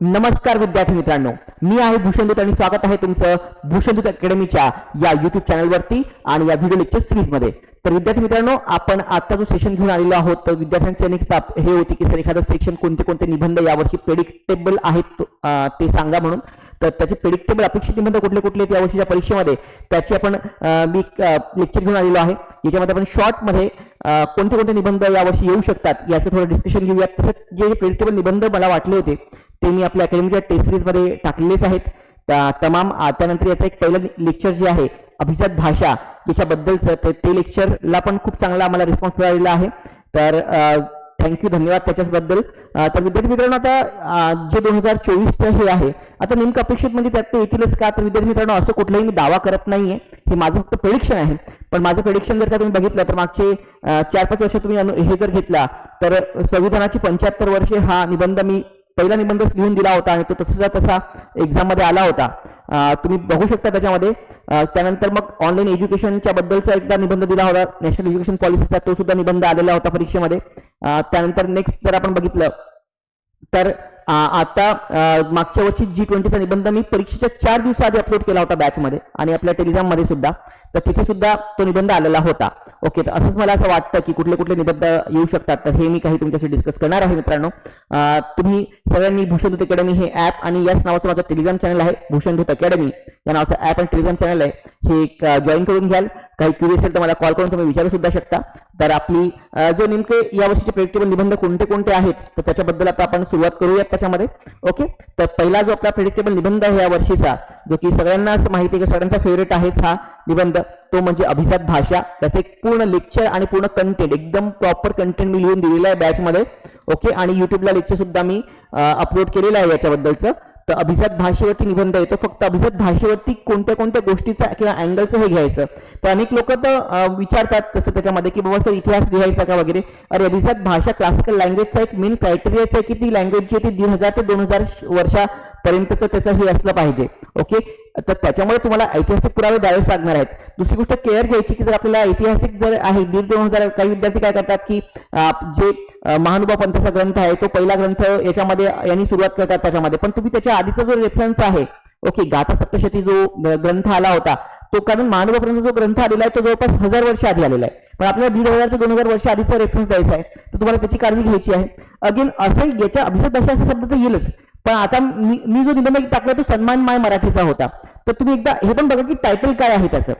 नमस्कार विद्यार्थी मित्रांनो. मी आहे भूषणदूत आणि स्वागत आहे तुमचं भूषणदूत अकॅडमीच्या या युट्यूब चॅनलवरती आणि या व्हिडिओ लेक्चर सिरीजमध्ये तर विद्यार्थी मित्रांनो आपण आता जो सेशन घेऊन आलेलो आहोत तर विद्यार्थ्यांचे अनेक ताप हे होते की सर एखादं सेक्शन कोणते कोणते निबंध यावर्षी प्रेडिक्टेबल आहेत ते सांगा म्हणून. तर त्याचे प्रेडिक्टेबल अपेक्षित निबंध कुठले कुठले आहेत यावर्षीच्या परीक्षेमध्ये त्याची आपण मी लेक्चर घेऊन आलेलो आहे. याच्यामध्ये आपण शॉर्टमध्ये कोणते कोणते निबंध यावर्षी येऊ शकतात याचं थोडं डिस्कशन घेऊयात. तसंच जे प्रेडिक्टेबल निबंध मला वाटले होते ते मी आपल्या अकॅडमीच्या टेस्ट सिरीजमध्ये टाकलेलेच आहेत. तमाम त्यानंतर याचं एक पहिलं लेक्चर जे आहे अभिजात भाषा याच्याबद्दलचं ते ते लेक्चरला पण खूप चांगला आम्हाला रिस्पॉन्स मिळालेला आहे. तर थँक्यू धन्यवाद त्याच्याबद्दल. तर विद्यार्थी मित्रांनो आता जे दोन हजार चोवीसचं हे आहे आता नेमकं अपेक्षित म्हणजे त्यात ते येतीलच का? तर विद्यार्थी मित्रांनो असं कुठलाही मी दावा करत नाहीये. हे माझं फक्त प्रेडिक्शन आहे. पण माझं प्रेडिक्शन जर का तुम्ही बघितलं तर मागचे चार पाच वर्ष तुम्ही अनु- हे जर घेतला तर संविधानाची पंच्याहत्तर वर्षे हा निबंध मी पहिला निबंधच लिहून दिला होता आणि तो तसाचा तसा एक्झाममध्ये आला होता. तुम्ही बघू शकता त्याच्यामध्ये. त्यानंतर मग ऑनलाईन एज्युकेशनच्या बद्दलचा एकदा निबंध दिला होता. नॅशनल एज्युकेशन पॉलिसीचा तो सुद्धा निबंध आलेला होता परीक्षेमध्ये. त्यानंतर नेक्स्ट जर आपण बघितलं तर आता मागच्या वर्षी जी ट्वेंटीचा निबंध मी परीक्षेच्या चार दिवसाआधी अपलोड केला होता बॅचमध्ये आणि आपल्या टेलिग्राममध्ये सुद्धा. तर तिथे सुद्धा तो निबंध आलेला होता. ओके तर असंच मला असं वाटतं की कुठले कुठले निबंध येऊ शकतात. तर हे मी काही तुमच्याशी डिस्कस करणार आहे मित्रांनो. तुम्ही सगळ्यांनी भूषण धूत अकॅडमी हे ॲप आणि याच नावाचं माझं टेलिग्राम चॅनल आहे भूषण धूत अकॅडमी या नावाचं ॲप आणि टेलिग्राम चॅनल आहे. हे एक जॉईन करून घ्याल. काही क्युरी असेल तर मला कॉल करून तुम्ही विचारू सुद्धा शकता. तर आपली जो नेमके या वर्षीचे प्रेडिक्टेबल निबंध कोणते कोणते आहेत तर त्याच्याबद्दल आता आपण सुरुवात करूयात त्याच्यामध्ये. ओके तर पहिला जो आपला प्रेडिक्टेबल निबंध आहे या वर्षीचा जो की सगळ्यांनाच माहिती आहे की सगळ्यांचा फेवरेट आहेच हा निबंध तो म्हणजे अभिजात भाषा. त्याचे पूर्ण लेक्चर आणि पूर्ण कंटेंट एकदम प्रॉपर कंटेंट मी लिहून दिलेला आहे बॅचमध्ये ओके आणि युट्यूबला लेक्चर सुद्धा मी अपलोड केलेलं आहे याच्याबद्दलचं. तर अभिजात भाषेवरती निबंध येतो फक्त अभिजात भाषेवरती कोणत्या कोणत्या गोष्टीचा किंवा अँगलचं हे घ्यायचं. तर अनेक लोक तर विचारतात तसं त्याच्यामध्ये की बाबा सर इतिहास लिहायचा का? वगैरे. अरे अभिजात भाषा क्लासिकल लँग्वेजचा एक मेन क्रायटेरियाचा आहे की ती लँग्वेज जी आहे ती दीड हजार ते दोन हजार वर्षा पर्यंतचं त्याचं हे असलं पाहिजे ओके तर त्याच्यामुळे तुम्हाला ऐतिहासिक पुरावे द्यावेच लागणार आहेत. दुसरी गोष्ट केअर घ्यायची की जर आपल्याला ऐतिहासिक जर आहे दीड दोन हजार काही विद्यार्थी काय करतात की जे महानुभाव पंथाचा ग्रंथ आहे तो पहिला ग्रंथ याच्यामध्ये यांनी सुरुवात करतात त्याच्यामध्ये. पण तुम्ही त्याच्या आधीचा जो रेफरन्स आहे ओके गाथा सप्तशती जो ग्रंथ आला होता तो कारण महानुभावापर्यंत जो ग्रंथ आलेला आहे तो जवळपास हजार वर्ष आधी आलेला आहे. पण आपल्याला दीड हजार ते दोन हजार वर्ष आधीचा रेफरन्स द्यायचा आहे तर तुम्हाला त्याची काळजी घ्यायची आहे. अगेन असं याच्या अभिषेक भाषा असा शब्द तर येईलच. पण आता मी मी जो निबंध टाकला तो सन्मान माय मराठीचा होता. तर तुम्ही एकदा हे पण बघा की टायटल काय आहे त्याचं.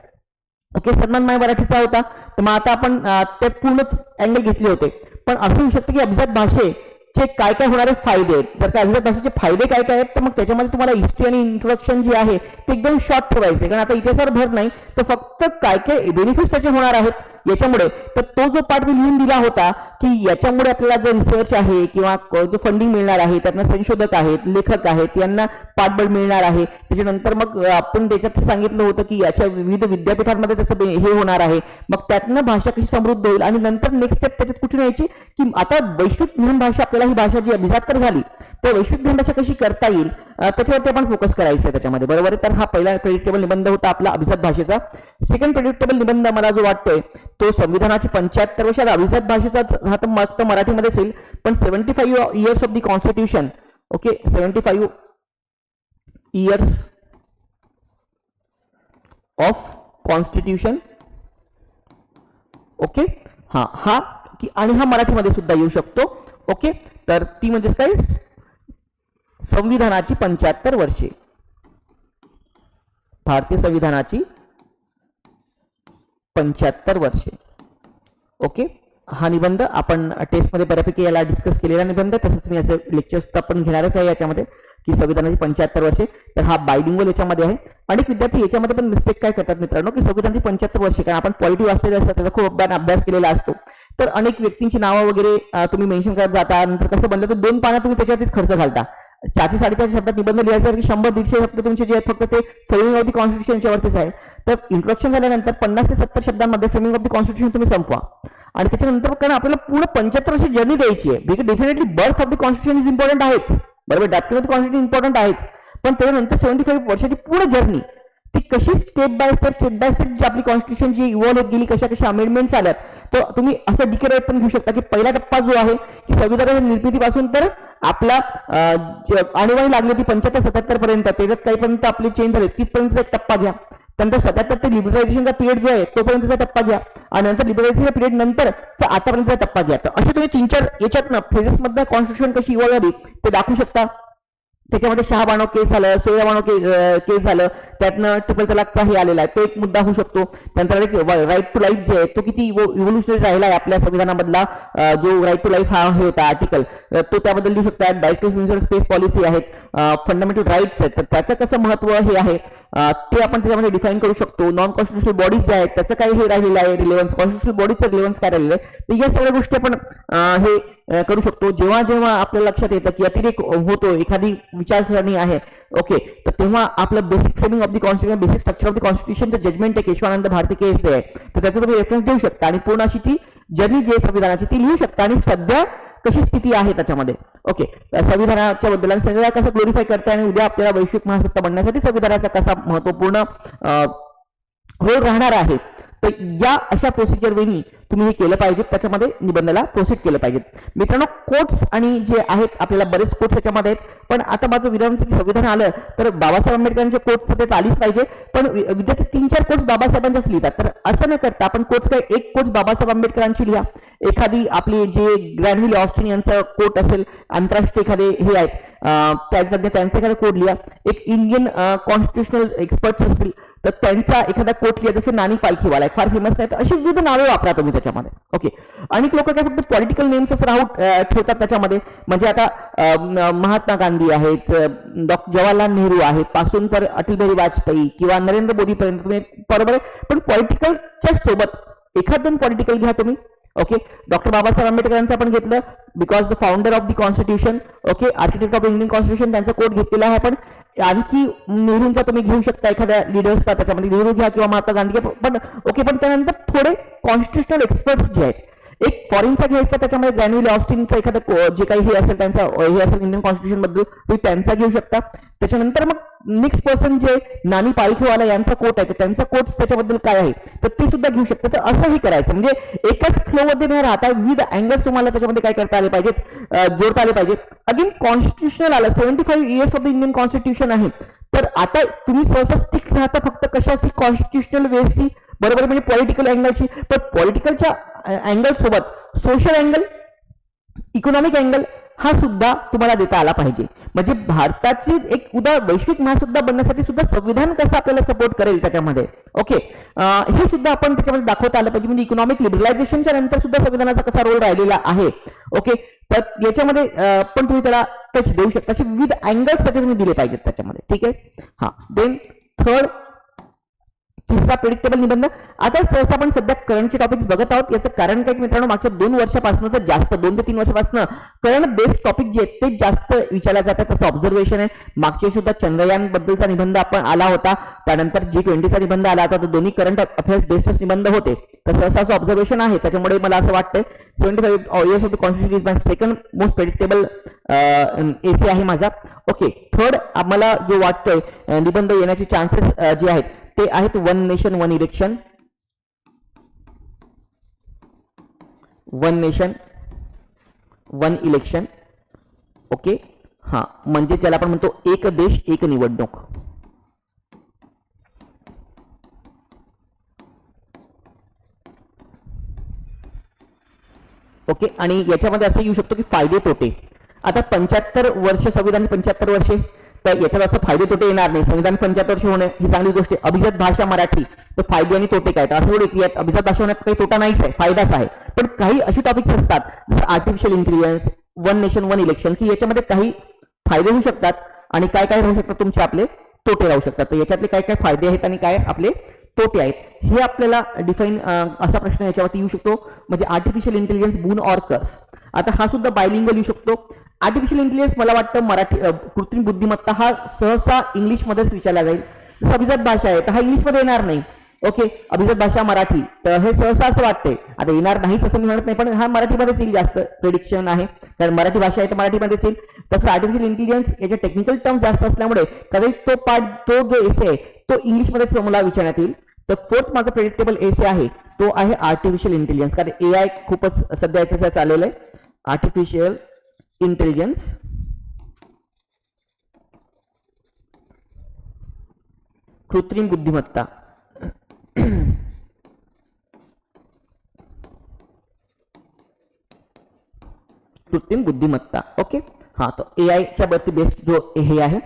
ओके सन्मान माय मराठीचा होता. तर मग आता आपण त्यात ते पूर्णच अँगल घेतले होते. पण असं होऊ शकतं की अभिजात भाषेचे काय काय होणारे फायदे आहेत. जर का अभिजात भाषेचे फायदे काय काय आहेत तर मग त्याच्यामध्ये तुम्हाला हिस्ट्री आणि इंट्रोडक्शन जे आहे ते एकदम शॉर्ट ठेवायचे कारण आता इतिहासावर भर नाही तर फक्त काय काय बेनिफिट्स त्याचे होणार आहेत याच्यामुळे. तर तो जो पाठ मी लिहून दिला होता की याच्यामुळे आपल्याला जो रिसर्च आहे किंवा जो फंडिंग मिळणार आहे त्यांना संशोधक आहेत लेखक आहेत यांना पाठबळ मिळणार आहे. त्याच्यानंतर मग आपण त्याच्यात सांगितलं होतं की याच्या विविध विद्यापीठांमध्ये त्याचं हे होणार आहे. मग त्यातनं भाषा कशी समृद्ध होईल आणि नंतर नेक्स्ट स्टेप त्याच्यात कुठून यायची की आता वैश्विक ज्ञान भाषा आपल्याला ही भाषा जी अभिजात तर झाली तर वैश्विक ज्ञान भाषा कशी करता येईल? त्याच्यावरती आपण फोकस करायचं आहे त्याच्यामध्ये. बरोबर आहे? तर हा पहिला प्रेडिक्टेबल निबंध होता आपला अभिजात भाषेचा. सेकंड प्रेडिक्टेबल निबंध मला जो वाटतोय तो संविधानाची पंच्याहत्तर वर्षात अभिजात भाषेचा हा तर फक्त मराठीमध्येच येईल. पण seventy five years of the constitution okay seventy five years of constitution okay हा हा की आणि हा मराठीमध्ये सुद्धा येऊ शकतो ओके तर ती म्हणजेच काय? संविधानाची पंच्याहत्तर वर्षे. भारतीय संविधानाची पंच्याहत्तर वर्षे ओके हा निबंध आपण टेस्टमध्ये बऱ्यापैकी याला डिस्कस केलेला निबंध. तसंच मी असे लेक्चर्स आपण घेणारच आहे याच्यामध्ये की संविधानाची पंच्याहत्तर वर्षे. तर हा बायडिंगल याच्यामध्ये आहे. अनेक विद्यार्थी याच्यामध्ये पण मिस्टेक काय करतात मित्रांनो की संविधानाची पंच्याहत्तर वर्षे कारण आपण पॉलिटिव्ह असलेले असतात त्याचा खूप अभ्यास केलेला असतो. तर अनेक व्यक्तींची नावं वगैरे तुम्ही मेन्शन करत जाता नंतर कसं बनलं तर दोन पानं तुम्ही त्याच्यावरतीच खर्च घालता. चारशे साडेचारशे शब्दात निबंध लिहायचा की शंभर दीडशे शब्द तुमचे जे आहेत फक्त ते फ्रेमिंग ऑफ द कॉन्स्टिट्यूशनच्या वरतीच आहे. तर इंट्रोडक्शन झाल्यानंतर पन्नास ते सत्तर शब्दांमध्ये फ्रेमिंग ऑफ द कॉन्स्टिट्यूशन तुम्ही संपवा. आणि त्याच्यानंतर कारण आपल्याला पूर्ण पंच्याहत्तर वर्ष जर्नी द्यायची आहे. Because definitely birth of the constitution is important आहेच. बरोबर? ड्राफ्टिंग ऑफ द इम्पॉर्टंट आहेच. पण त्याच्यानंतर सेव्हन्टी फाईव्ह वर्षाची पूर्ण जर्नी ती कशी step by step step by step जी आपली कॉन्स्टिट्युशन जी इव्हॉल्व्ह होत गेली कशा कशा अमेंडमेंट्स आल्यात तर तुम्ही असं डिक्लेअर पण घेऊ शकता की पहिला टप्पा जो आहे की संविधानाच्या निर्मितीपासून तर आपला अं, आणीबाणी लागली होती पंच्याहत्तर सत्याहत्तर पर्यंत. त्याच्यात काहीपर्यंत आपली चेंज झाली तिथपर्यंत एक टप्पा घ्या. नंतर तर ते लिबरलायझेशनचा पिरियड जो आहे तोपर्यंतचा टप्पा घ्या आणि नंतर लिबरलायझेशनचा पिरियड नंतर आतापर्यंतचा टप्पा घ्या तर असे तुम्ही तीन चार याच्यात फेजेस मधनं कशी इव्हॉल्व झाली ते दाखवू शकता. त्याच्यामध्ये शहा शहाबानो केस झालं सोयाबानो केस झालं त्यातनं ट्रिपल तलाकचा हे आलेला आहे तो एक मुद्दा होऊ शकतो. त्यानंतर एक राईट टू लाईफ जे आहे तो किती इव्होल्युशनरी राहिला आहे आपल्या संविधानामधला जो राईट टू लाईफ हा हे होता आर्टिकल तो त्याबद्दल लिहू शकता. डायरेक्ट टू स्पेस पॉलिसी आहेत. फंडामेंटल राईट्स आहेत. तर त्याचं कसं महत्त्व हे आहे? ते आपण त्याच्यामध्ये डिफाईन करू शकतो. नॉन कॉन्स्टिट्युशनल बॉडीज जे आहेत त्याचं काय हे राहिलेलं आहे रिलेव्हन्स कॉन्स्टिट्युशनल बॉडीचं रिलेव्हन्स काय राहिलेलं आहे? तर या सगळ्या गोष्टी आपण हे करू शकतो. जेव्हा जेव्हा आपल्या लक्षात येतं की अतिरेक होतो एखादी विचारसरणी आहे ओके तर तेव्हा आपलं basic framing of the constitution basic structure of the कॉन्स्टिट्युशनचं judgment आहे केशवानंद भारती केस जे आहे तर त्याचा तुम्ही रेफरन्स देऊ शकता. आणि पूर्ण अशी ती जर्नी जे संविधानाची ती लिहू शकता. आणि सध्या कशी स्थिती आहे त्याच्यामध्ये? ओके. संविधानाच्या बद्दल आणि सगळ्या कसं ग्लोरिफाय करते आणि उद्या आपल्याला वैश्विक महासत्ता बनण्यासाठी संविधानाचा कसा महत्त्वपूर्ण रोल राहणार आहे तर या अशा प्रोसिजर वेळी तुम्ही हे केलं पाहिजे त्याच्यामध्ये निबंधाला प्रोसीड केलं पाहिजे. मित्रांनो कोट्स आणि जे आहेत आपल्याला बरेच कोट्स त्याच्यामध्ये आहेत. पण आता माझं विधानसभा संविधान आलं तर बाबासाहेब आंबेडकरांचे कोट्स सध्या आलीच पाहिजे. पण विद्यार्थी तीन चार कोट्स बाबासाहेबांच्याच लिहितात. तर असं न करता आपण कोट्स काय एक कोट्स बाबासाहेब आंबेडकरांची लिहा. एखादी आपली जे ग्रँडविल ऑस्टिन यांचं कोट असेल आंतरराष्ट्रीय एखादे हे आहेत. अं, त्यांचं एखादं एखादा कोड लिहा. एक इंडियन कॉन्स्टिट्युशनल एक्सपर्ट्स असतील. तर त्यांचा एखादा कोट लिहा जसे नानी पालखीवाला आहे फार फेमस नाही तर अशी विविध नावे वापरा तुम्ही त्याच्यामध्ये. ओके अनेक लोक काय फक्त पॉलिटिकल नेम्सच राहू ठेवतात त्याच्यामध्ये. म्हणजे आता महात्मा गांधी आहेत डॉक्टर जवाहरलाल नेहरू आहेत पासून तर अटल बिहारी वाजपेयी किंवा नरेंद्र मोदीपर्यंत तुम्ही बरोबर आहे. पण पॉलिटिकलच्या सोबत एखाद दोन पॉलिटिकल घ्या तुम्ही. ओके डॉक्टर बाबासाहेब आंबेडकरांचं आपण घेतलं because the founder of the constitution okay architect of Indian constitution त्यांचा कोट घेतलेला आहे आपण. आणखी नेहरूंचा तुम्ही घेऊ शकता एखाद्या लिडर्सचा त्याच्यामध्ये नेहरू घ्या किंवा महात्मा गांधी घ्या. पण ओके पण त्यानंतर थोडे कॉन्स्टिट्युशनल एक्सपर्ट्स जे आहेत एक फॉरेनचा घ्यायचा त्याच्यामध्ये ग्रॅन्युअल ऑस्टिनचा एखादं जे काही हे असेल त्यांचा हे असेल इंडियन कॉन्स्टिट्यूशनबद्दल तुम्ही त्यांचा घेऊ शकता. त्याच्यानंतर मग नेक्स्ट पर्सन जे नानी पालखीवाला यांचा कोट आहे तर त्यांचा कोट त्याच्याबद्दल काय आहे? तर ते सुद्धा घेऊ शकता. तर असंही करायचं. म्हणजे एकाच फ्लो मध्ये न राहता विविध अँगल्स तुम्हाला त्याच्यामध्ये काय करता आले पाहिजेत जोडता आले पाहिजेत. अगेन कॉन्स्टिट्युशनल आलं. Seventy five years of the Indian constitution आहे. तर आता तुम्ही सहसा स्टिक राहता फक्त कशाची कॉन्स्टिट्युशनल वेसची बरोबर? म्हणजे पॉलिटिकल अँगलची पण पॉलिटिकलच्या अँगल सोबत सोशल अँगल इकॉनॉमिक अँगल हा सुद्धा तुम्हाला देता आला पाहिजे. म्हणजे भारताची एक उदा वैश्विक महासत्ता बनण्यासाठी सुद्धा संविधान कसं आपल्याला सपोर्ट करेल त्याच्यामध्ये? ओके हे सुद्धा आपण त्याच्यामध्ये दाखवता आलं पाहिजे. म्हणजे इकॉनॉमिक लिबरलायझेशनच्या नंतर सुद्धा संविधानाचा कसा रोल राहिलेला आहे? ओके तर याच्यामध्ये पण तुम्ही त्याला टच देऊ शकता. असे विविध अँगल्स त्याचे तुम्ही दिले पाहिजेत त्याच्यामध्ये. ठीक आहे? हा. देन थर्ड तिसरा प्रिडिक्टेबल निबंध. आता सहसा आपण सध्या करंटचे टॉपिक्स बघत आहोत. याचं कारण काय मित्रांनो? मागच्या दोन वर्षापासून तर जास्त दोन ते तीन वर्षापासून करंट बेस्ड टॉपिक जे आहेत ते जास्त विचारल्या जातात. तसं ऑब्झर्वेशन आहे. मागच्या सुद्धा चंद्रयान बद्दलचा निबंध आपण आला होता. त्यानंतर जी ट्वेंटीचा निबंध आला होता. तर दोन्ही करंट अफेअर्स बेस्डच निबंध होते. तर सहसा असं ऑब्झर्वेशन आहे. त्याच्यामुळे मला असं वाटतंय. Seventy five years of the constitution is my second most predictable essay आहे माझा. ओके थर्ड आम्हाला जो वाटतोय निबंध येण्याचे चान्सेस जे आहेत ते आहेत one nation one election one nation one election okay हा म्हणजे त्याला आपण म्हणतो एक देश एक निवडणूक. ओके आणि याच्यामध्ये असं येऊ शकतो की फायदे तोटे. आता पंच्याहत्तर वर्ष संविधान पंच्याहत्तर वर्षे. तर याच्यात असं फायदे तोटे येणार नाही. संविधान पंच्याहत्तर वर्ष होणे ही चांगली गोष्ट आहे. अभिजात भाषा मराठी तर फायदे आणि तोटे काय? तर असं थोडे की यात अभिजात भाषा होण्यात काही तोटा नाहीच आहे फायदाच आहे. पण काही अशी टॉपिक्स असतात जसं artificial intelligence one nation one election की याच्यामध्ये काही फायदे होऊ शकतात आणि काय काय राहू शकतात तुमचे आपले तोटे राहू शकतात. तर याच्यातले काय काय फायदे आहेत आणि काय आपले तोटे आहेत? हे आपल्याला डिफाईन असा प्रश्न याच्यावरती येऊ शकतो. म्हणजे आर्टिफिशियल इंटेलिजन्स बून ऑर्कर्स आता हा सुद्धा बायलिंगल येऊ शकतो. आर्टिफिशियल इंटेलिजन्स मला वाटतं मराठी कृत्रिम बुद्धिमत्ता हा सहसा इंग्लिशमध्येच विचारला जाईल. जसं अभिजात भाषा आहे तर हा इंग्लिशमध्ये येणार नाही. ओके अभिजात भाषा मराठी तर हे सहसा असं वाटतंय. आता येणार नाहीच असं मी म्हणत नाही पण हा मराठीमध्येच येईल जास्त प्रेडिक्शन आहे. कारण मराठी भाषा आहे तर मराठीमध्येच येईल. तसं आर्टिफिशियल इंटेलिजन्स याच्या टेक्निकल टर्म जास्त असल्यामुळे कदाचित तो पार्ट तो जो एसे आहे तो इंग्लिशमध्येच मला विचारण्यात येईल. तर फोर्थ माझा प्रेडिक्टेबल एसे आहे तो आहे आर्टिफिशियल इंटेलिजन्स कारण ए आय खूपच सध्या याचं चाललेलं आहे. आर्टिफिशियल इंटेलिजेंस कृत्रिम बुद्धिमत्ता कृत्रिम बुद्धिमत्ता ओके हा तर ए आयच्या वरती बेस्ड जो हे आहे.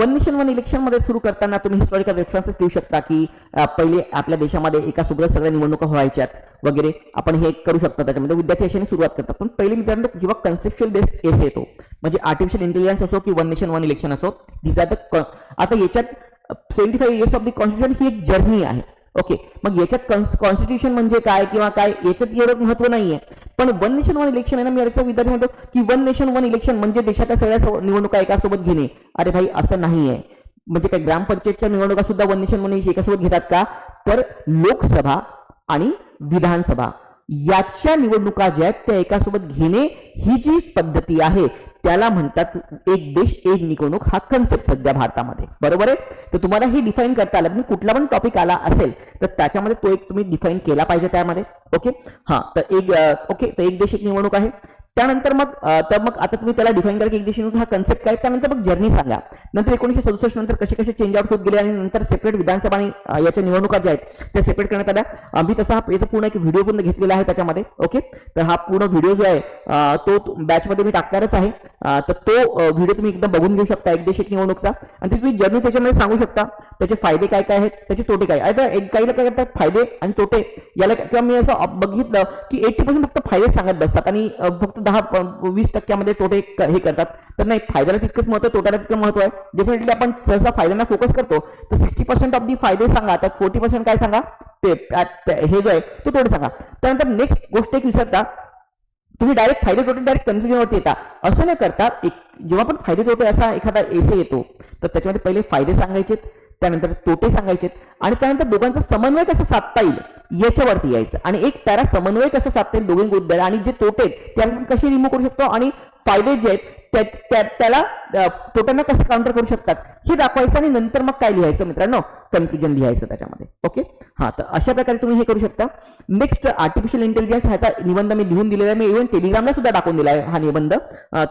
वन नेशन वन इलेक्शनमध्ये सुरू करताना तुम्ही हिस्टॉरिकल रेफरन्सेस देऊ शकता की पहिले आपल्या देशामध्ये एका सोबत सगळ्या निवडणुका व्हायच्यात वगैरे. आपण हे करू शकतो त्याच्यामध्ये. विद्यार्थी अशाने सुरुवात करतात. पण पहिले मित्रांनो जेव्हा कन्सेप्च्युअल बेस्ड एस येतो म्हणजे आर्टिफिशियल इंटेलिजन्स असो की वन नेशन वन इलेक्शन असो दिस आर द आता याच्यात seventy five years of the constitution ही एक जर्नी आहे. ओके मग याच्यात कॉन्स्टिट्यूशन म्हणजे काय किंवा काय याच्यात एवढं महत्त्व नाहीये. पण वन नेशन वन इलेक्शन आहे ना मी याचा विद्यार्थी म्हणतो की वन नेशन वन इलेक्शन म्हणजे देशाच्या सगळ्या निवडणुका एकासोबत घेणे. अरे भाई असं नाहीये. म्हणजे काय ग्रामपंचायतच्या निवडणुका सुद्धा वन नेशन वन एकासोबत घेतात का? तर लोकसभा आणि विधानसभा. याच्या निवडणुका ज्या आहेत त्या एकासोबत घेणे ही जी पद्धती आहे त्याला म्हणतात एक देश एक निवडणूक हा कन्सेप्ट सध्या भारतामध्ये. बरोबर आहे? तर तुम्हाला हे डिफाईन करता आलं. म्हणजे कुठला पण टॉपिक आला असेल तर त्याच्यामध्ये तो एक तुम्ही डिफाईन केला पाहिजे त्यामध्ये. ओके हा तर एक ओके तर एक देश एक निवडणूक आहे. त्यानंतर मग तर मग आता तुम्ही त्याला डिफाईन करा की एक देश हा कन्सेप्ट काय त्यानंतर मग जर्नी सांगा. नंतर एकोणीशे सदुसष्ट नंतर कसे कसे चेंज आउट होत गेले आणि नंतर सेपरेट विधानसभा आणि याच्या निवडणुका ज्या आहेत त्या सेपरेट करण्यात आल्या. मी तसा हा याचा पूर्ण एक व्हिडिओ पण घेतलेला आहे त्याच्यामध्ये ओके तर हा पूर्ण व्हिडिओ जो आहे तो बॅचमध्ये मी टाकणारच आहे. तर तो व्हिडिओ तुम्ही एकदा बघून घेऊ शकता एक देश एक निवडणूकचा. आणि तुम्ही जर्नी त्याच्यामध्ये सांगू शकता त्याचे फायदे काय काय आहेत त्याचे तोटे काय आता एक काहीला काय करतात फायदे आणि तोटे याला किंवा मी असं बघितलं की एटी पर्सेंट फक्त फायदे सांगत बसतात आणि फक्त दहा वीस टक्क्यामध्ये तोटे हे करतात. तर नाही फायद्याला तितकंच महत्त्व तोट्याला तितकं महत्त्व आहे. डेफिनेटली आपण सहसा फायद्यांना फोकस करतो तर सिक्स्टी पर्सेंट ऑफ दी फायदे सांगा. त्यात फोर्टी पर्सेंट काय सांगा? ते हे जो आहे तो तोटे सांगा. त्यानंतर नेक्स्ट गोष्ट एक विसरता तुम्ही डायरेक्ट फायदे तोटे डायरेक्ट कन्फ्युजनवरती येता. असं न करता एक जेव्हा पण फायदे तोटे असा एखादा एसे येतो तर त्याच्यामध्ये पहिले फायदे सांगायचेत त्यानंतर तोटे सांगायचेत आणि त्यानंतर दोघांचा समन्वय कसा साधता येईल? याच्यावरती यायचं. आणि एक त्याला समन्वय कसं साधता येईल दोघे मुद्द्याला आणि जे तोटे आहेत, ते आपण कसे रिमूव्ह करू शकतो? आणि फायदे जे आहेत त्या- त्या- त्याला तोट्यांना कसं काउंटर करू शकतात? हे दाखवायचं आणि नंतर मग काय लिहायचं मित्रांनो? कन्फ्युजन लिहायचं त्याच्यामध्ये. ओके हा तर अशा प्रकारे तुम्ही हे करू शकता. नेक्स्ट आर्टिफिशियल इंटेलिजन्स ह्याचा निबंध मी लिहून दिलेला आहे. मी इव्हन टेलिग्रामला सुद्धा टाकून दिला आहे हा निबंध.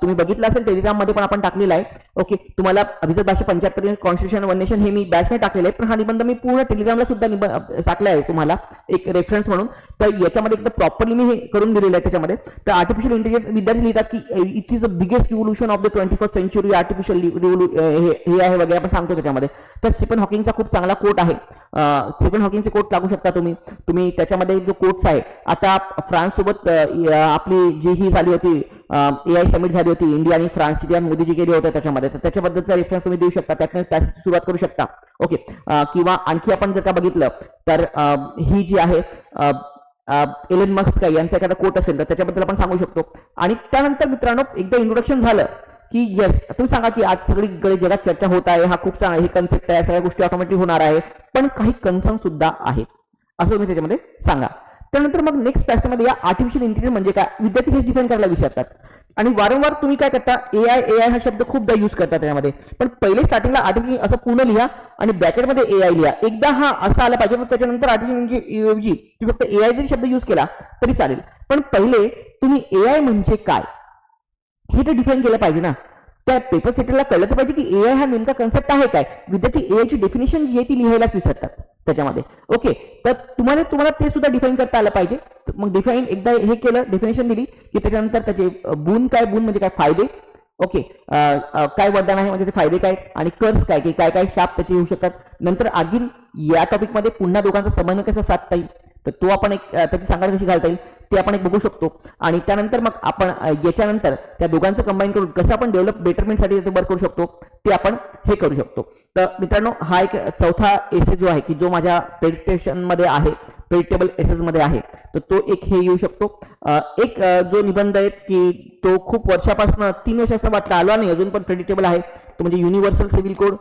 तुम्ही बघितला असेल टेलिग्राममध्ये पण आपण टाकलेला आहे. ओके तुम्हाला अभिजात भाषा पंच्याहत्तर कॉन्स्टिट्यूशन वन नेशन हे मी बॅचमध्ये टाकलेलं आहे पण हा निबंध मी पूर्ण टेलिग्रामला सुद्धा निबंध टाकला आहे तुम्हाला. एक रेफरन्स म्हणून. तर याच्यामध्ये एकदम प्रॉपरली मी हे करून दिलेलं आहे त्याच्यामध्ये. तर आर्टिफिशियल इंटेलिजन्स विद्यार्थी लिहितात की it is the biggest revolution of the twenty first century artificial हे आहे वगैरे आपण सांगतो त्याच्यामध्ये. तर स्टीफन हॉकिंगचा खूप चांगला कोट आहे. स्टीफन हॉकिंगचे कोट लागू शकता तुम्ही. तुम्ही त्याच्यामध्ये जो कोट्स आहे आता फ्रान्स सोबत आपली जी ही झाली होती ए आय समिट झाली होती इंडिया आणि फ्रान्सची ज्या मोदीजी गेले होते त्याच्यामध्ये. तर त्याच्याबद्दलचा रेफरन्स तुम्ही देऊ शकता. त्यातनं त्याची सुरुवात करू शकता. ओके. किंवा आणखी आपण जर का बघितलं तर ही जी आहे एलन मस्क यांचा एखादा कोट असेल तर त्याच्याबद्दल आपण सांगू शकतो. आणि त्यानंतर मित्रांनो एकदा इंट्रोडक्शन झालं की येस तुम्ही सांगा की आज सगळीकडे जगात चर्चा होत आहे हा खूप चांगला हे कन्सेप्ट आहे सगळ्या गोष्टी ऑटोमॅटिक होणार आहे पण काही कन्सर्न सुद्धा आहेत. असं तुम्ही त्याच्यामध्ये सांगा. त्यानंतर मग नेक्स्ट पॅसेमध्ये या आर्टिफिशियल इंटेलिजन्स म्हणजे काय? विद्यार्थी हेच डिफाईन करायला विचारतात. आणि वारंवार तुम्ही काय करता? ए आय ए आय हा शब्द खूपदा यूज करता त्यामध्ये. पण पहिले स्टार्टिंगला आर्टिफिशियल असं पूर्ण लिहा आणि ब्रॅकेटमध्ये ए आय लिहा. एकदा हा असा आला पाहिजे पण त्याच्यानंतर आर्टिफिशियल ऐवजी तुम्ही फक्त ए आय जरी शब्द यूज केला तरी चालेल. पण पहिले तुम्ही ए आय म्हणजे काय? हे तर डिफाईन केलं पाहिजे ना. त्या पेपर सेटरला कळलं तर पाहिजे की एआय हा नेमका कन्सेप्ट आहे काय? विद्यार्थी एआय ची डेफिनेशन जी आहे ती लिहायलाच विसरतात त्याच्यामध्ये. ओके तर तुम्हाला तुम्हाला ते सुद्धा डिफाईन करता आलं पाहिजे. मग डिफाईन एकदा हे केलं डेफिनेशन दिली की त्याच्यानंतर त्याचे बून काय? बून म्हणजे काय? फायदे. ओके काय वरदान आहे? म्हणजे ते फायदे काय? आणि कर्स काय? की काय काय शाप त्याचे येऊ शकतात? नंतर आणखीन या टॉपिकमध्ये पुन्हा दोघांचा समन्वय कसा साधता येईल? तर तो आपण एक त्याची सांगायला कशी घालता येईल? ते आपण एक बघू शकतो. आणि त्यानंतर मग आपण याच्यानंतर त्या दोघांचं कंबाईन करून कसं आपण डेव्हलप बेटरमेंटसाठी वर्क करू शकतो ते आपण हे करू शकतो. तर मित्रांनो हा एक चौथा एसे जो आहे की जो माझ्या प्रेडिटेशनमध्ये आहे प्रेडिटेबल एसेसमध्ये आहे तर तो एक हे येऊ शकतो. एक जो निबंध आहे की तो खूप वर्षापासून तीन वर्षाचा वाटला आला नाही अजून पण प्रेडिटेबल आहे. तो म्हणजे universal civil code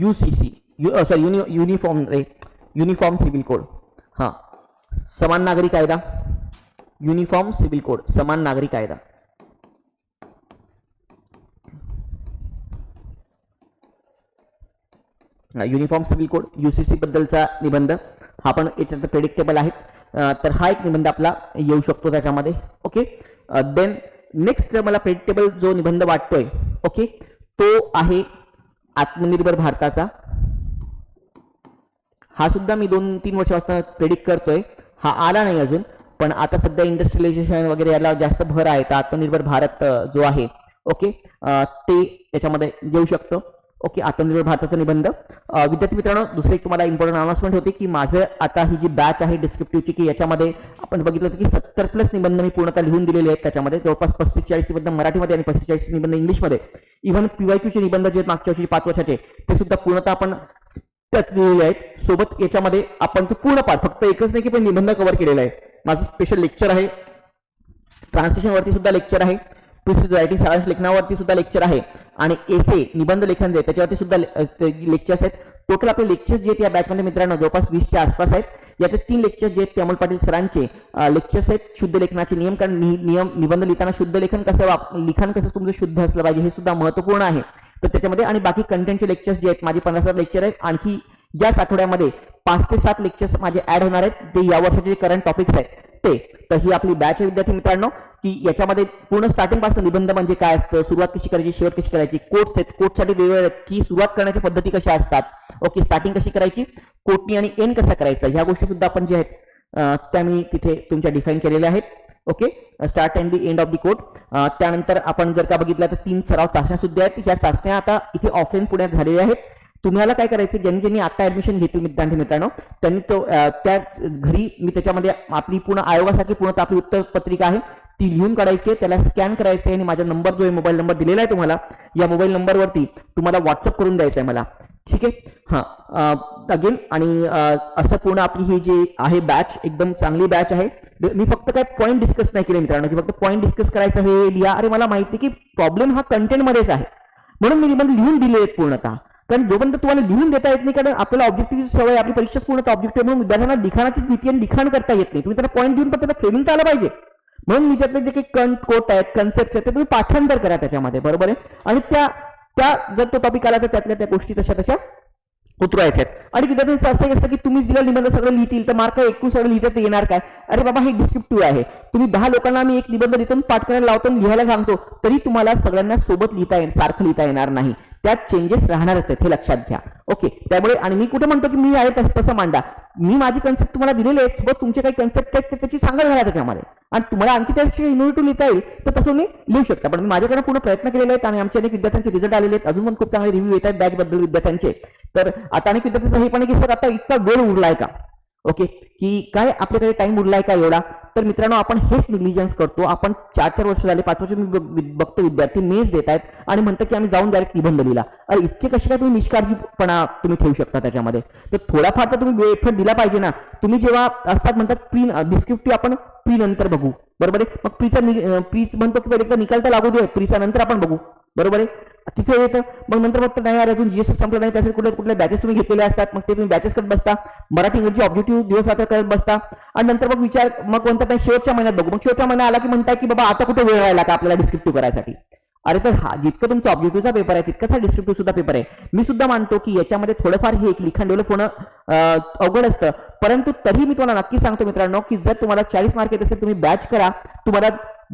UCC U sorry uni uniform रे युनिफॉर्म सिव्हिल कोड हां समान नागरी कायदा युनिफॉर्म सिव्हिल कोड समान नागरी कायदा युनिफॉर्म सिव्हिल कोड युसीसी बद्दलचा निबंध. हा पण याच्यात प्रेडिक्टेबल आहे तर हा एक निबंध आपला येऊ शकतो त्याच्यामध्ये. ओके देन नेक्स्ट मला प्रेडिक्टेबल जो निबंध वाटतोय ओके तो आहे आत्मनिर्भर भारताचा. हा सुद्धा मी दोन तीन वर्षापासून प्रेडिक्ट करतोय. हा आला नाही अजून पण आता सध्या इंडस्ट्रियलायझेशन वगैरे याला जास्त भर आहे. तर आत्मनिर्भर भारत जो आहे ओके ते त्याच्यामध्ये येऊ शकतो. ओके आत्मनिर्भर भारताचा निबंध. विद्यार्थी मित्रांनो दुसरी एक तुम्हाला इम्पॉर्टंट अनाउन्समेंट होती की माझं आता ही जी बॅच आहे डिस्क्रिप्टिव्हची की याच्यामध्ये आपण बघितलं होतं की सत्तर प्लस निबंध मी पूर्णतः लिहून दिलेले आहेत त्याच्यामध्ये. जवळपास पस्तीस चाळीस निबंध मराठीमध्ये आणि पस्तीस चाळीस निबंध इंग्लिशमध्ये. इव्हन पीवायक्यूचे निबंध जे मागच्या वर्षी पाच वर्षाचे ते सुद्धा पूर्णतः आपण त्यात लिहिलेले आहेत. सोबत याच्यामध्ये आपण ते पूर्ण पाठ फक्त एकच नाही की पण निबंध कव्हर केलेला आहे. माझं स्पेशल लेक्चर आहे. ट्रान्सलेशनवरती सुद्धा लेक्चर आहे. प्रिसिज रायटिंग सारांश लेखनावरती सुद्धा लेक्चर आहे. आणि एसे निबंध लेखन जे आहे, त्याच्यावरती सुद्धा लेक्चर्स आहेत. टोटल आपले लेक्चर्स जे आहेत या बॅचमध्ये मित्रांनो जवळपास वीसच्या आसपास आहेत. याचे तीन लेक्चर्स जे आहेत ते अमोल पाटील सरांचे लेक्चर्स आहेत. शुद्ध लेखनाचे नियम कारण नि- नियम निबंध लिहिताना शुद्ध लेखन कसं वाप- लिखाण कसं तुमचं शुद्ध असलं पाहिजे हे सुद्धा महत्त्वपूर्ण आहे. तर त्याच्यामध्ये आणि बाकी कंटेंटचे लेक्चर्स जे आहेत माझे पंधरा सात लेक्चर आहेत. आणखी याच आठवड्यामध्ये पाच ते सात लेक्चर्स माझे ऍड होणार आहेत. ते या वर्षाचे जे करंट टॉपिक्स आहेत. ते तर ही आपली बॅच आहे विद्यार्थी मित्रांनो की याच्यामध्ये पूर्ण स्टार्टिंगपासून निबंध म्हणजे काय असतं सुरुवात कशी करायची शेवट कशी करायची कोट्स आहेत कोटसाठी वेगवेगळे आहेत की सुरुवात करण्याच्या पद्धती कशा असतात ओके स्टार्टिंग कशी करायची कोटनी आणि एंड कसा करायचा ह्या गोष्टी सुद्धा आपण जे आहेत त्या मी तिथे तुमच्या डिफाईन केलेल्या आहेत okay start and the end of the quote त्यानंतर आपण जर का बघितलं तर तीन सराव चाचण्या सुद्धा आहेत या चाचण्या आता इथे ऑफलाईन पुण्यात झालेल्या आहेत. तुम्हाला काय करायचं ज्यांनी ज्यांनी आता ऍडमिशन घेतली विद्यार्थी मित्रांनो त्यांनी तो त्या घरी मी त्याच्यामध्ये आपली पूर्ण आयोगासाठी पूर्ण आपली उत्तर पत्रिका आहे ती लिहून काढायची आहे, त्याला स्कॅन करायचं आहे आणि माझा नंबर जो आहे मोबाईल नंबर दिलेला आहे तुम्हाला या मोबाईल नंबरवरती तुम्हाला व्हॉट्सअप करून द्यायचं आहे मला. ठीक आहे? हां अगेन आणि असं पूर्ण आपली ही जी आहे बॅच एकदम चांगली बॅच आहे. मी फक्त काय पॉईंट डिस्कस नाही केले मित्रांनो की फक्त पॉईंट डिस्कस करायचं हे लिहा. अरे मला माहिती की प्रॉब्लेम हा कंटेंटमध्येच आहे. म्हणून मी निबंध लिहून दिले आहेत पूर्णतः. कारण जोपर्यंत तुम्हाला लिहून देता येत नाही कारण आपल्याला ऑब्जेक्टिव्ह सवय आपली परीक्षा पूर्ण ऑब्जेक्टिव्ह म्हणून विद्यार्थ्यांना लिखाणाचीच भीती आणि लिखाण करता येत नाही. तुम्ही त्याला पॉईंट देऊन पण त्याला फ्रेमिंग आलं पाहिजे. म्हणून मी त्यातले जे काही कं कोट आहेत कन्सेप्ट आहेत ते तुम्ही पाठांतर करा त्याच्यामध्ये बरोबर आहे? आणि त्या त्या जर तो टॉपिक आला तर त्यातल्या त्या गोष्टी तशा तशा उतरवायच्या आहेत. आणि विद्यार्थ्यांचं असं असतं की तुम्ही दिलं निबंध सगळं लिहितील तर मार्क एकूण सगळं लिहितात तर येणार काय? अरे बाबा हे डिस्क्रिप्टिव्ह आहे. तुम्ही दहा लोकांना मी एक निबंध लिहितो पाठ करायला लावतो लिहायला सांगतो तरी तुम्हाला सगळ्यांना सोबत लिहिता येईल सारखं लिहिता येणार नाही. त्यात चेंजेस राहणारच आहेत हे लक्षात घ्या. ओके त्यामुळे आणि मी कुठे म्हणतो की मी आहे तसं तसं मांडा. मी माझी कन्सेप्ट तुम्हाला दिलेले आहेत सोबत तुमचे काही कन्सेप्ट आहेत त्याची सांगा घाला त्याच्यामध्ये आणि तुम्हाला आणखी त्याविषयी इनोव्हेटिव्ह लिहिता येईल तर तसं मी लिहू शकता. पण मी माझ्याकडे पूर्ण प्रयत्न केलेले आहेत आणि आमचे अनेक विद्यार्थ्यांचे रिझल्ट आलेले आहेत. अजून पण खूप चांगले रिव्ह्यू येत आहेत बॅचबद्दल विद्यार्थ्यांचे. तर आता अनेक विद्यार्थ्यांचं हे पण की सर आता इतका वेळ उरलाय का? ओके की काय आपल्याकडे टाइम उरलाय का एवढा? तर मित्रांनो आपण हेच निग्लिजन्स करतो. आपण चार चार वर्ष झाले पाच वर्ष मी बघतो विद्यार्थी मेज देत आहेत आणि म्हणतात की आम्ही जाऊन डायरेक्ट निबंध लिहिला. अरे इतके कसे काय तुम्ही निष्काळजीपणा तुम्ही ठेवू शकता त्याच्यामध्ये? तर थोडाफार तर तुम्ही एफर्ट दिला पाहिजे ना. तुम्ही जेव्हा असतात म्हणतात प्री डिस्क्रिप्टिव्ह आपण प्री नंतर बघू. बरोबर आहे? मग प्रीचा प्री म्हणतो की पहिले एकदा निकाल तर लागू दे प्रीचा नंतर आपण बघू. बरोबर आहे? तिथे येतं. मग नंतर फक्त नाही अरे अजून जीएसएस संपलं नाही त्यासाठी कुठल्या कुठल्या बॅचेस तुम्ही घेतलेले असतात. मग ते तुम्ही बॅचेस करत बसता. मराठी इंग्रजी ऑब्जेक्टिव्ह दिवस आता करत बसता. आणि नंतर मग विचार मग कोणता नाही शेवटच्या महिन्यात बघू. मग शेवटच्या महिन्यात आला की म्हणताय की बाबा आता कुठे वेळ राहिला का आपल्याला डिस्क्रिप्टिव्ह करायसाठी? अरे तर हा जितकं तुमचा ऑब्जेक्टिव्हचा पेपर आहे तितकाच हा डिस्क्रिप्टिव्ह सुद्धा पेपर आहे. मी सुद्धा मानतो की याच्यामध्ये थोडंफार हे एक लिखाण डेव्हलप होणं अवघड असतं. परंतु तरी मी तुम्हाला नक्की सांगतो मित्रांनो की जर तुम्हाला चाळीस मार्क येत असेल तुम्ही बॅच करा. तुम्हाला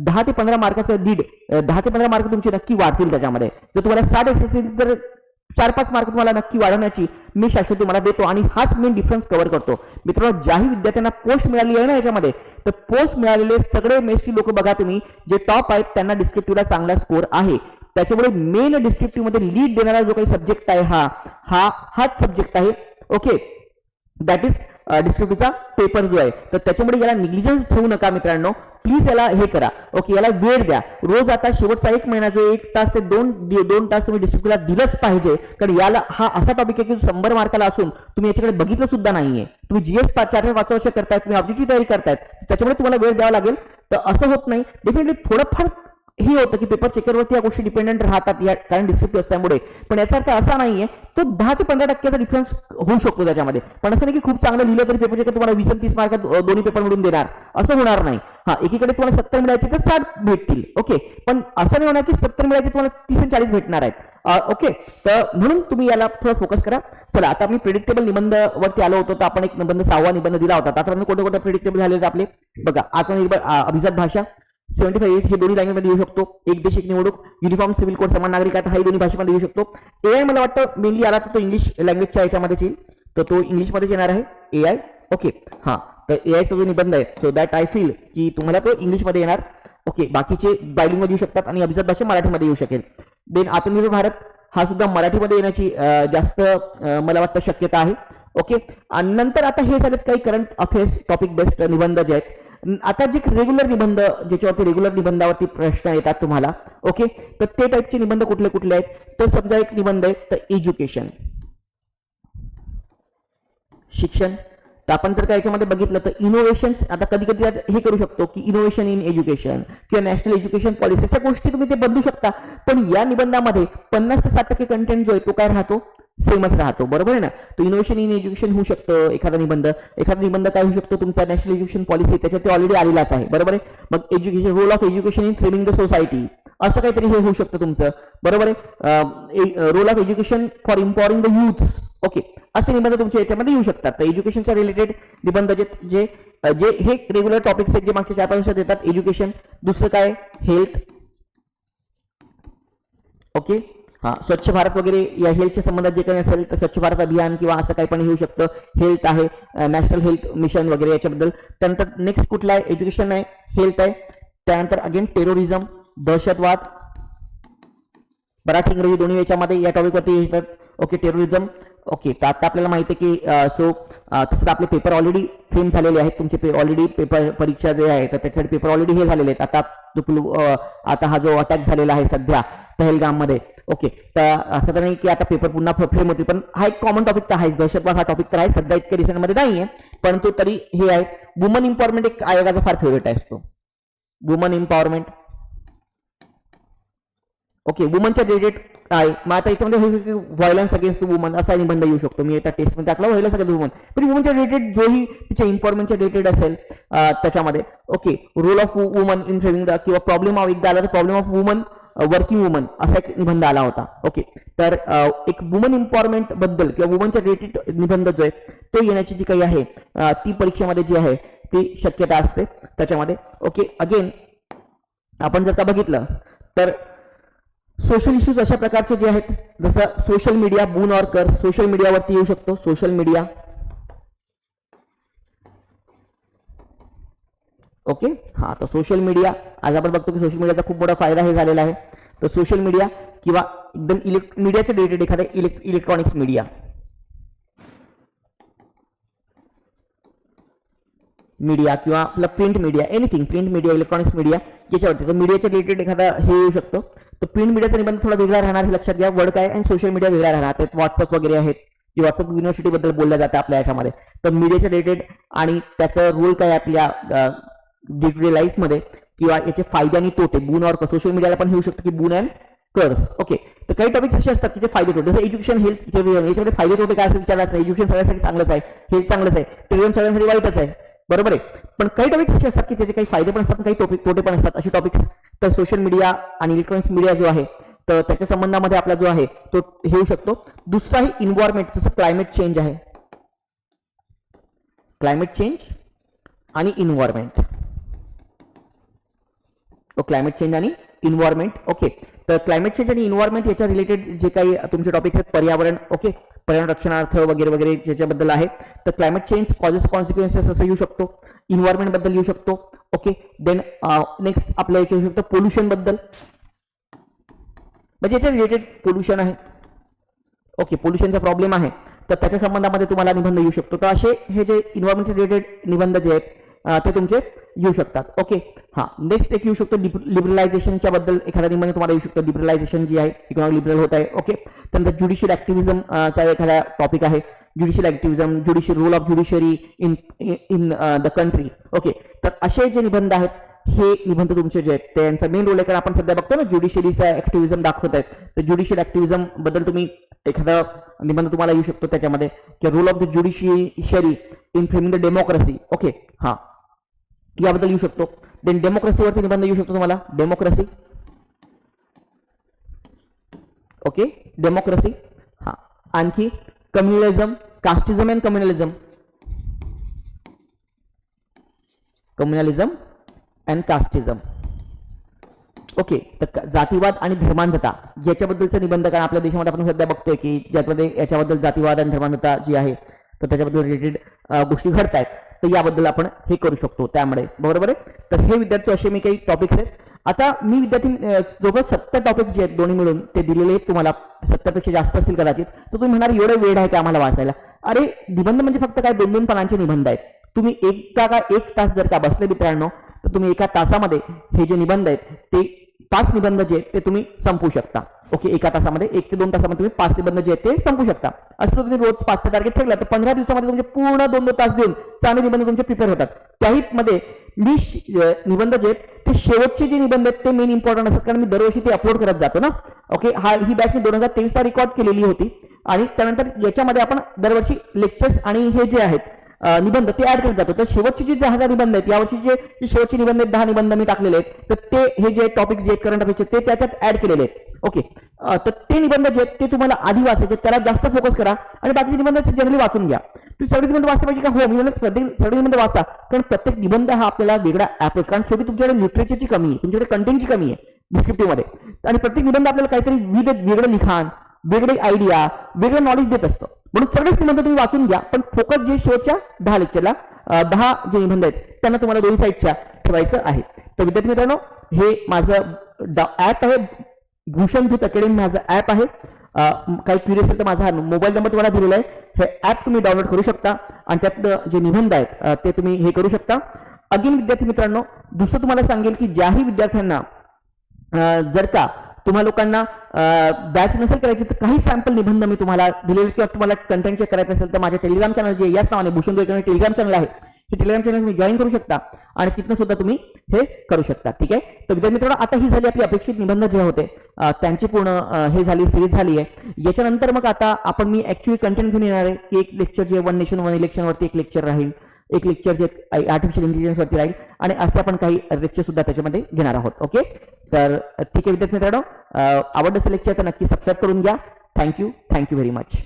दहा ते पंधरा मार्काचं दीड दहा ते पंधरा मार्क तुमचे नक्की वाढतील त्याच्यामध्ये. जर तुम्हाला साठ येत तर चार पाच मार्क तुम्हाला नक्की वाढवण्याची मी शाश्वती मला देतो आणि हाच मेन डिफरन्स कव्हर करतो. मित्रांनो ज्याही विद्यार्थ्यांना पोस्ट मिळाली आहे ना याच्यामध्ये तर पोस्ट मिळालेले सगळे मेस्टी लोक बघा तुम्ही जे टॉप आहेत त्यांना डिस्क्रिप्टिव्हला चांगला स्कोर आहे. त्याच्यामुळे मेन डिस्क्रिप्टिव्हमध्ये लीड देणारा जो काही सब्जेक्ट आहे हा हा हाच सब्जेक्ट आहे. ओके दॅट इज डिस्क्रिप्टिव्हचा पेपर जो आहे तर त्याच्यामुळे याला निग्लिजन्स ठेवू नका मित्रांनो. प्लीज याला हे करा. ओके याला वेळ द्या. रोज आता शेवटचा एक महिना जो एक तास ते दोन दोन तास तुम्ही डिस्ट्रिक्टला दिलंच पाहिजे. कारण याला हा असा टॉपिक आहे की शंभर मार्काला असून तुम्ही याच्याकडे बघितलं सुद्धा नाहीये. तुम्ही जीएस चार चार पाच वर्ष करतायत तुम्ही ऑब्जेक्टची तयारी करतायत. त्याच्यामुळे तुम्हाला वेळ द्यावा लागेल. तर असं होत नाही. डेफिनेटली थोडंफार हे होतं की पेपर चेकरवरती या गोष्टी डिपेंडंट राहतात या कारण डिस्क्रिप्टिव्ह असल्यामुळे. पण याचा अर्थ असा नाहीये तो दहा ते पंधरा टक्क्याचा डिफरन्स होऊ शकतो त्याच्यामध्ये. पण असं नाही की खूप चांगलं लिहिलं तरी पेपर चेकर तुम्हाला वीस तीस मार्क दोन्ही पेपर मिळून देणार. असं होणार नाही. हा एकीकडे तुम्हाला सत्तर मिळायचे तर साठ भेटतील. ओके. पण असं नाही होणार की सत्तर मिळायचे तुम्हाला तीस आणि चाळीस भेटणार आहेत. ओके. तर म्हणून तुम्ही याला थोडं फोकस करा. चला आता मी प्रिडिक्टेबल निबंध वरती आलो होतो तर आपण एक निबंध सहावा निबंध दिला होता. आता कोणते कोणते प्रिडिक्टेबल झाले आपले? बघा आत्मनिर्भर अभिजात भाषा. सेव्हन्टी फाईव्ह हे दोन्ही लँग्वेजमध्ये येऊ शकतो. एक देश एक निवडणूक युनिफॉर्म सिव्हिल कोड समान नागरिक आता हाही दोन्ही भाषेमध्ये येऊ शकतो. ए आय मला वाटतं मेनली आला तर तो इंग्लिश लँग्वेजच्या याच्यामध्येच येईल. तर तो इंग्लिशमध्येच येणार आहे. ए आय ओके हां तर ए आयचा जो निबंध आहे सो दॅट आय फील की तुम्हाला तो इंग्लिशमध्ये येणार. ओके बाकीचे बायलिंगमध्ये येऊ शकतात आणि अभिजात भाषा मराठीमध्ये येऊ शकेल. देन आत्मनिर्भर भारत हा सुद्धा मराठीमध्ये येण्याची जास्त मला वाटतं शक्यता आहे. ओके आणि नंतर आता हे झालेत काही करंट अफेअर्स टॉपिक बेस्ड निबंध जे आहेत. आता जे रेग्युलर निबंध ज्याच्यावरती रेग्युलर निबंधावरती प्रश्न येतात तुम्हाला ओके तर ते टाईपचे निबंध कुठले कुठले आहेत? तर समजा एक निबंध आहे तर एज्युकेशन शिक्षण. तर आपण जर का याच्यामध्ये बघितलं तर इनोव्हेशन आता कधी कधी हे करू शकतो की इनोव्हेशन इन एज्युकेशन किंवा नॅशनल एज्युकेशन पॉलिसी अशा गोष्टी तुम्ही ते बदलू शकता. पण या निबंधामध्ये पन्नास ते साठ टक्के कंटेंट जो आहे तो काय राहतो? सेमच राहतो बरोबर आहे ना? तो इनोव्हेशन इन एज्युकेशन होऊ शकतं एखादा निबंध. एखादा निबंध काय होऊ शकतो? तुमचा नॅशनल एज्युकेशन पॉलिसी त्याच्यात ते ऑलरेडी आलेलाच आहे बरोबर आहे? मग education role of education in framing the society असं काहीतरी हे होऊ शकतं तुमचं बरोबर आहे? Role of education for empowering the youth okay असे निबंध तुमच्या याच्यामध्ये येऊ शकतात. तर एज्युकेशनच्या रिलेटेड निबंध जे जे जे हे रेग्युलर टॉपिक्स आहेत जे मागच्या चार पाच वर्षात येतात. एज्युकेशन दुसरं काय? हेल्थ ओके हा स्वच्छ भारत वगैरे या हेल्थच्या संबंधात जे काही असेल तर स्वच्छ भारत अभियान किंवा असं काही पण येऊ शकतं. हेल्थ आहे नॅशनल हेल्थ मिशन वगैरे याच्याबद्दल. त्यानंतर नेक्स्ट कुठला आहे? एज्युकेशन आहे हेल्थ आहे. त्यानंतर अगेन टेरोरिझम दहशतवाद. मराठी इंग्रजी दोन्ही याच्यामध्ये या टॉपिकवरती येतात. ओके टेरोरिझम ओके तर आता आपल्याला माहिती आहे की सो तसं आपले पेपर ऑलरेडी फ्रेम झालेले आहेत. तुमचे ऑलरेडी पेपर परीक्षा जे आहे तर त्याच्यासाठी पेपर ऑलरेडी हे झालेले आहेत. आता तो पुल- आता हा जो अटॅक झालेला आहे सध्या पहलगाममध्ये. ओके तर असं तर नाही की आता पेपर पुन्हा फ्रेम होतील पण हा एक कॉमन टॉपिक तर आहे दहशतवाद हा टॉपिक तर आहे. सध्या इतक्या रिसेंटमध्ये नाही आहे परंतु तरी हे आहे. वुमन इम्पॉवरमेंट एक आयोगाचा फार फेवरेट आहे तो. वुमन एम्पॉवरमेंट ओके वुमनच्या रिलेटेड काय मग आता याच्यामध्ये व्हायलन्स अगेन्स्ट वुमन असा निबंध येऊ शकतो. मी आता टेस्टमध्ये टाकला व्हायलन्स अगेन्स्ट वुमन पण वुमनच्या रिलेटेड जोही तिच्या इन्फॉर्मेशनच्या रिलेटेड असेल त्याच्यामध्ये. Okay role of woman in paving the किंवा प्रॉब्लेम ऑफ एकदा आला तर problem of woman working woman असा एक निबंध आला होता. ओके तर एक वुमन इम्पॉर्मेंटबद्दल किंवा वुमनच्या रिलेटेड निबंध जो आहे तो येण्याची जी काही आहे ती परीक्षेमध्ये जी आहे ती शक्यता असते त्याच्यामध्ये. ओके अगेन आपण जर का बघितलं तर सोशल इश्यूज अशा प्रकारचे जे आहेत जसं social media boon or curse social मीडियावरती येऊ शकतो. सोशल मीडिया ओके हा तर सोशल मीडिया आज आपण बघतो की सोशल मीडियाचा खूप मोठा फायदा हे झालेला आहे. तर सोशल मीडिया किंवा एकदम इलेक्ट मीडियाच्या रिलेटेड एखादा इलेक्ट इलेक्ट्रॉनिक्स मीडिया मीडिया किंवा आपलं print media anything print media electronics media याच्यावरती. तर मीडियाच्या रिलेटेड एखादा हे येऊ शकतो. तर प्रिंट मीडियाचा निबंध थोडा वेगळा राहणार हे लक्षात घ्या. वर्ड काय आणि सोशल मीडिया वेगळा राहणार. व्हॉट्सअप वगैरे आहेत. की व्हॉट्सअप युनिव्हर्सिटी बद्दल बोलल्या जातं आपल्या याच्यामध्ये. तर मीडियाच्या रिलेटेड आणि त्याचा रोल काय आपल्या डे टू डे लाईफमध्ये किंवा याचे फायदे आणि तोटे. बून और सोशल मीडियाला पण येऊ शकतं की बून अँड कर्स ओके तर काही टॉपिक्स असे असतात की फायदे तोटे. जसं एज्युकेशन हेल्थ याच्यामध्ये फायदे तोटे काय असं विचारायचं एज्युकेशन सगळ्यांसाठी चांगलंच आहे. हेल्थ चांगलंच आहे. टेरिझम सगळ्यांसाठी वाईटच आहे. बरोबर आहे. पण काही टॉपिक्स असे असतात की त्याचे काही फायदे पण असतात काही टॉपिक तोटे पण असतात. असे टॉपिक्स तर सोशल मीडिया आणि इलेक्ट्रॉनिक्स मीडिया जो आहे तर त्याच्या संबंधामध्ये आपला जो आहे तो हे होऊ शकतो दुसराही इन्व्हायरमेंट जसं क्लायमेट चेंज आहे. क्लायमेट चेंज आणि इन्व्हायरमेंट क्लायमेट चेंज आणि इन्व्हायरमेंट ओके तर क्लायमेट चेंज आणि इन्व्हायरमेंट याच्या रिलेटेड जे काही तुमचे टॉपिक आहेत पर्यावरण ओके पर्यावरण रक्षणार्थ वगैरे वगैरे ज्याच्याबद्दल आहे. तर क्लायमेट चेंज कॉजेस कॉन्सिक्वेन्सेस असं येऊ शकतो. इन्व्हायरमेंटबद्दल येऊ शकतो ओके देन नेक्स्ट आपल्या याच्या येऊ शकतो पोल्युशनबद्दल. म्हणजे याच्या रिलेटेड पोल्युशन आहे. ओके पोल्युशनचा प्रॉब्लेम आहे. तर त्याच्या संबंधामध्ये तुम्हाला निबंध येऊ शकतो. तर असे हे जे इन्व्हायरमेंट रिलेटेड निबंध जे आहेत ते तुमचे येऊ शकतात. ओके हा. नेक्स्ट एक येऊ शकतो लिबरलायझेशनच्या बद्दल. एखादा निबंध तुम्हाला येऊ शकतो. लिबरलायझेशन जी आहे इकॉनॉमिक लिबरल होत आहे. ओके त्यानंतर ज्युडिशियल ऍक्टिव्हिझम चा एखादा टॉपिक आहे. Judicial activism judicial role of judiciary in in the country okay तर असे जे निबंध आहेत हे निबंध तुमचे जे आहेत त्यांचा मेन रोल आहे. कारण आपण सध्या बघतो ना ज्युडिशरीचा ऍक्टिव्हिझम दाखवत आहेत. तर ज्युडिशियल ऍक्टिव्हिझमबद्दल तुम्ही एखादा निबंध तुम्हाला येऊ शकतो त्याच्यामध्ये की role of the judiciary in framing the democracy okay हा. याबद्दल येऊ शकतो. देन डेमोक्रेसीवरती निबंध येऊ शकतो तुम्हाला. डेमोक्रेसी ओके डेमोक्रेसी हा. आणखी communalism casteism and communalism communalism and casteism okay तर जातीवाद आणि धर्मांधता याच्याबद्दलचं निबंध कारण आपल्या देशामध्ये आपण सध्या बघतोय की ज्यामध्ये याच्याबद्दल जातीवाद आणि धर्मांधता जी आहे तर त्याच्याबद्दल रिलेटेड गोष्टी घडत आहेत तर याबद्दल आपण हे करू शकतो त्यामुळे. बरोबर आहे? तर हे विद्यार्थी असे मी काही टॉपिक्स आहेत. आता मी विद्यार्थी अं, जवळपास सत्तर टॉपिक्स जे आहेत दोन्ही मिळून ते दिलेले आहेत. तुम्हाला सत्तरपेक्षा जास्त असतील कदाचित. तर तुम्ही म्हणणार एवढं वेळ आहे का आम्हाला वाचायला? अरे निबंध म्हणजे फक्त काय दोन दोन पानांचे निबंध आहेत. तुम्ही एकदा का एक तास जर का बसले मित्रांनो तर तुम्ही एका तासामध्ये हे जे निबंध आहेत ते पाच निबंध जे आहेत ते तुम्ही संपवू शकता. ओके एका तासामध्ये एक ते दोन तासामध्ये तुम्ही पाच निबंध जे आहेत ते संपू शकता. असं तुम्ही रोज पाचचा टार्गेट ठेवला तर पंधरा दिवसामध्ये तुमचे पूर्ण दोन दोन तास देऊन चांगले निबंध तुमचे प्रिपेअर होतात. त्याही मध्ये मी निबंध जे आहेत ते शेवटचे जे निबंध आहेत ते मेन इम्पॉर्टंट असतात. कारण मी दरवर्षी ते अपलोड करत जातो ना. ओके हा ही बॅच मी दोन हजार तेवीसला रेकॉर्ड केलेली होती. आणि त्यानंतर याच्यामध्ये आपण दरवर्षी लेक्चर्स आणि हे जे आहेत निबंध ते ऍड करत जातो. तर शेवटचे जे दहा हजार निबंध आहेत यावर्षी जे जे शेवटचे निबंध आहेत दहा निबंध मी टाकलेले आहेत. तर ते हे जे टॉपिक जे करंट अफेअर्सचे ते त्याच्यात ऍड केलेले आहेत. ओके तर ते निबंध जे आहेत ते तुम्हाला आधी वाचायचे त्याला जास्त फोकस करा आणि बाकीचे निबंध जनरली वाचून घ्या. तुम्ही सगळे निबंध वाचले पाहिजे का? हो मी प्रत्येक सगळे निबंध वाचा. कारण प्रत्येक निबंध हा आपल्याला वेगळा अप्रोच कारण शेवटी तुमच्याकडे लिटरेचरची कमी आहे. तुमच्याकडे कंटेंटची कमी आहे. डिस्क्रिप्टिव्हमध्ये. आणि प्रत्येक निबंध आपल्याला काहीतरी विविध वेगळं लिखाण वेगळे आयडिया वेगळं नॉलेज देत असतं. म्हणून सगळेच निबंध तुम्ही वाचून घ्या पण फोकस जे शेवटच्या दहा लेक्चरला दहा जे निबंध आहेत त्यांना तुम्हाला दोन्ही साईडच्या ठेवायचं आहे. तर विद्यार्थी मित्रांनो हे माझं ऍप आहे. भूषण भूत अकॅडमी माझं ऍप आहे. काही क्युरी असेल तर माझा मोबाईल नंबर तुम्हाला दिलेला आहे. हे ऍप तुम्ही डाउनलोड करू शकता. आणि त्यात जे निबंध आहेत ते तुम्ही हे करू शकता. अगेन विद्यार्थी मित्रांनो दुसरं तुम्हाला सांगेल की ज्याही विद्यार्थ्यांना जर का तुम्हा लोकांना बॅच नसेल करायची तर काही सॅम्पल निबंध मी तुम्हाला दिलेले किंवा तुम्हाला कंटेंट चेक करायचं असेल तर माझ्या टेलिग्राम चॅनल जे याच नावाने भूषण गोयकर टेलिग्राम चॅनल आहे हे टेलिग्राम चॅनल तुम्ही जॉईन करू शकता आणि तिथनं सुद्धा तुम्ही हे करू शकता ठीक आहे? तर विद्यार्थी मित्रांनो आता ही झाली आपली अपेक्षित निबंध जे होते त्यांची पूर्ण हे झाली सिरीज झाली आहे. याच्यानंतर मग आता आपण मी ऍक्च्युअली कंटेंट घेऊन येणार आहे की एक लेक्चर जे वन नेशन वन इलेक्शनवरती एक लेक्चर राहील. एक लेक्चर जे आर्टिफिशियल इंटेलिजन्स वरती राहील आणि असे आपण काही लेक्चर सुद्धा त्याच्यामध्ये घेणार आहोत ओके तर ठीक आहे विद्यार्थी मित्रांनो अं, आवडलं असेल लेक्चर तर नक्की सबस्क्राईब करून घ्या. Thank you thank you very much